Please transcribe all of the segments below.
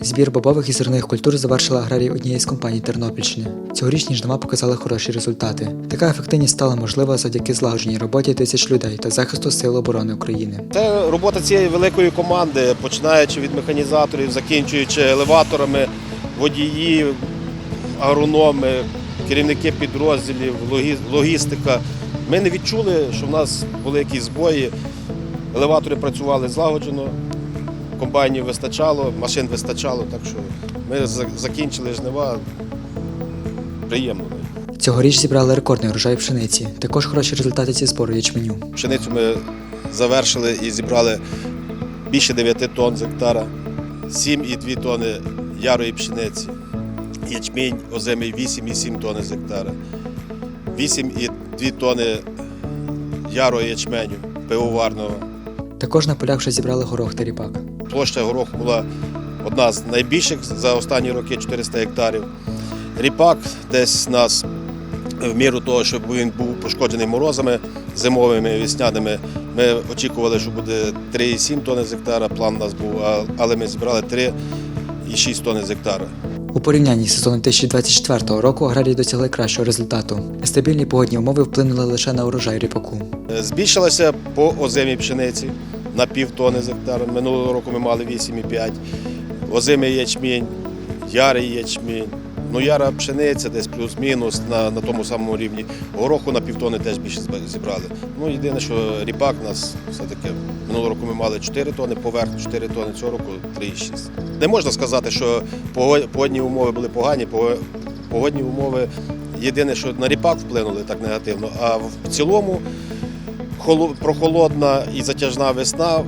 Збір бобових і зернових культур завершила аграрії однієї з компаній Тернопільщини. Цьогорічні жнива показали хороші результати. Така ефективність стала можлива завдяки злагодженій роботі тисяч людей та захисту сил оборони України. Це робота цієї великої команди, починаючи від механізаторів, закінчуючи елеваторами, водії, агрономи, керівники підрозділів, логі- логістика. Ми не відчули, що в нас були якісь збої. Елеватори працювали злагоджено, комбайнів вистачало, машин вистачало, так що ми закінчили жнива приємно. Цьогоріч зібрали рекордний урожай пшениці. Також хороші результати зі збору ячменю. Пшеницю ми завершили і зібрали більше 9 тонн з гектара, 7,2 тонни ярої пшениці, ячмінь озимий 8,7 тонни з гектара, 8,2 тонни ярого ячменю пивоварного. Також на полях вже зібрали горох та ріпак. Площа гороху була одна з найбільших за останні роки 400 гектарів. Ріпак десь нас в міру того, щоб він був пошкоджений морозами зимовими, весняними. Ми очікували, що буде 3,7 тонни з гектара. План у нас був, але ми зібрали 3,6 тонни з гектара. У порівнянні з сезоном 2024 року аграрії досягли кращого результату. Стабільні погодні умови вплинули лише на урожай ріпаку. Збільшилася по озимій пшениці на пів тонни з гектара. Минулого року ми мали 8,5. Озимий ячмінь, ярий ячмінь. Ну, яра пшениця десь плюс-мінус на, на тому самому рівні. Гороху на півтони теж більше зібрали. Ну, єдине, що ріпак у нас все-таки минулого року ми мали 4 тони, поверх 4 тони, цього року 3,6. Не можна сказати, що погодні умови були погані. Погодні умови єдине, що на ріпак вплинули так негативно, а в цілому прохолодна і затяжна весна.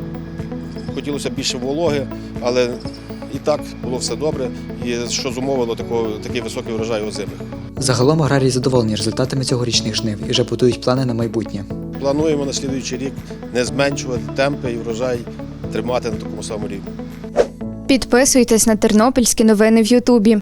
Хотілося більше вологи, але і так було все добре. І що зумовило такого, такий високий врожай озимих. Загалом аграрії задоволені результатами цьогорічних жнив і вже будують плани на майбутнє. Плануємо на слідуючий рік не зменшувати темпи і врожай тримати на такому самому рівні. Підписуйтесь на тернопільські новини в Ютубі.